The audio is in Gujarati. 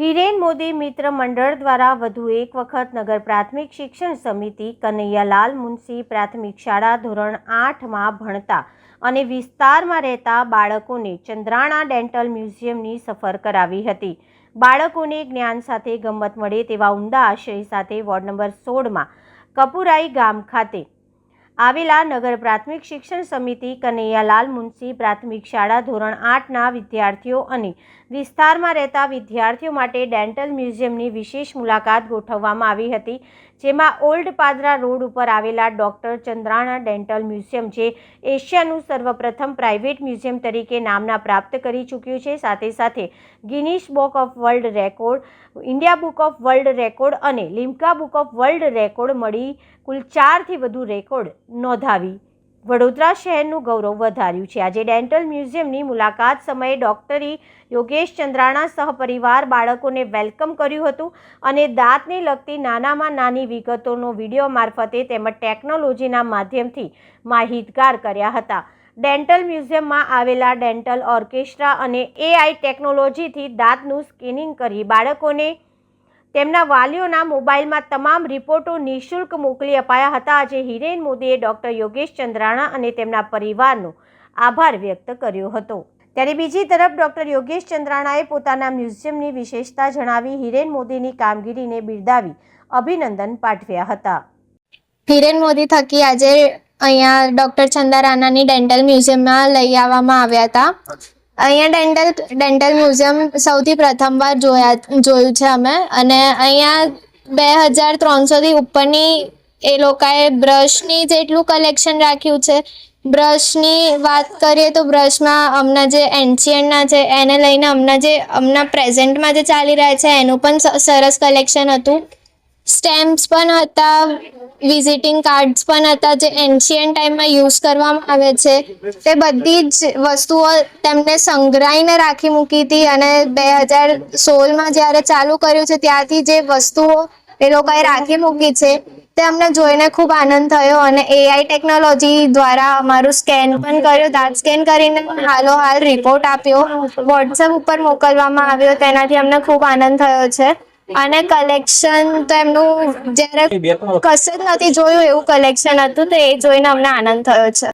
મોદી મિત્ર મંડળ દ્વારા વધુ એક વખત નગર પ્રાથમિક શિક્ષણ સમિતિ કનૈયાલાલ મુનશી પ્રાથમિક શાળા ધોરણ આઠમાં ભણતા અને વિસ્તારમાં રહેતા બાળકોને ચંદ્રાણા ડેન્ટલ મ્યુઝિયમની સફર કરાવી હતી. બાળકોને જ્ઞાન સાથે ગમત મળે તેવા ઉમદા આશય સાથે વોર્ડ નંબર સોળમાં કપુરાઈ ગામ ખાતે આવેલા નગર પ્રાથમિક શિક્ષણ સમિતિ કનૈયાલાલ મુનશી પ્રાથમિક શાળા ધોરણ આઠના વિદ્યાર્થીઓ અને વિસ્તારમાં રહેતા વિદ્યાર્થીઓ માટે ડેન્ટલ મ્યુઝિયમની વિશેષ મુલાકાત ગોઠવવામાં આવી હતી, જેમાં ઓલ્ડ પાદરા રોડ ઉપર આવેલા ડૉક્ટર ચંદ્રાણા ડેન્ટલ મ્યુઝિયમ, જે એશિયાનું સર્વપ્રથમ પ્રાઇવેટ મ્યુઝિયમ તરીકે નામના પ્રાપ્ત કરી ચૂક્યું છે. સાથે સાથે Guinness book of world record, India book of world record અને Limca book of world record મળી કુલ ચારથી વધુ રેકોર્ડ નોંધાવી. વડોદરા શહેરનું ગૌરવ વધાર્યું છે. આજે ડેન્ટલ મ્યુઝિયમની મુલાકાત સમયે ડૉક્ટરી યોગેશ ચંદ્રાણા સહપરિવાર બાળકોને વેલકમ કર્યું હતું અને દાંતને લગતી નાનામાં નાની વિગતોનો વીડિયો મારફતે તેમજ ટેકનોલોજીના માધ્યમથી માહિતગાર કર્યા હતા. ડેન્ટલ મ્યુઝિયમમાં આવેલા ડેન્ટલ ઓર્કેસ્ટ્રા અને એઆઈ ટેકનોલોજીથી દાંતનું સ્કેનિંગ કરી બાળકોને તેમના વાલીઓના મોબાઈલમાં તમામ રિપોર્ટો નિઃશુલ્ક મોકલી અપાયા હતા. આજે હિરેન મોદીએ ડોક્ટર યોગેશ ચંદ્રાણા અને તેમના પરિવારનો આભાર વ્યક્ત કર્યો હતો. ત્યારે બીજી તરફ ડોક્ટર યોગેશ ચંદ્રાણાએ પોતાના મ્યુઝિયમની વિશેષતા જણાવી હિરેન મોદીની કામગીરીને બિરદાવી અભિનંદન પાઠવ્યા હતા. હિરેન મોદી થકી આજે અહીંયા ડૉક્ટર ચંદારાનાની ડેન્ટલ મ્યુઝિયમમાં લઈ આવવામાં આવ્યા હતા. અહીંયા ડેન્ટલ ડેન્ટલ મ્યુઝિયમ સૌથી પ્રથમવાર જોયા, જોયું છે અમે. અને અહીંયા બે હજાર ત્રણસોથી ઉપરની એ લોકોએ બ્રશની જેટલું કલેક્શન રાખ્યું છે બ્રશની વાત કરીએ તો બ્રશમાં હમણાં જે એન્શિયન્ટના છે, એને લઈને હમણાં જે હમણાં પ્રેઝન્ટમાં જે ચાલી રહ્યા છે, એનું પણ સરસ કલેક્શન હતું. સ્ટેમ્પ્સ પણ હતા વિઝિટિંગ કાર્ડ્સ પણ હતા જે એન્શિયન્ટ ટાઈમમાં યુઝ કરવામાં આવે છે. તે બધી જ વસ્તુઓ તેમને સંગ્રહીને રાખી મૂકી હતી અને બે હજાર સોળમાં જ્યારે ચાલુ કર્યું છે, ત્યારથી જે વસ્તુઓ એ લોકોએ રાખી મૂકી છે, તે અમને જોઈને ખૂબ આનંદ થયો અને એઆઈ ટેકનોલોજી દ્વારા અમારું સ્કેન પણ કર્યું. દાંત સ્કેન કરીને હાલો હાલ રિપોર્ટ આપ્યો. વોટ્સએપ ઉપર મોકલવામાં આવ્યો, તેનાથી અમને ખૂબ આનંદ થયો છે. અને કલેક્શન તો એમનું જ્યારે કશું જ નથી જોયું એવું કલેક્શન હતું તો એ જોઈને અમને આનંદ થયો છે.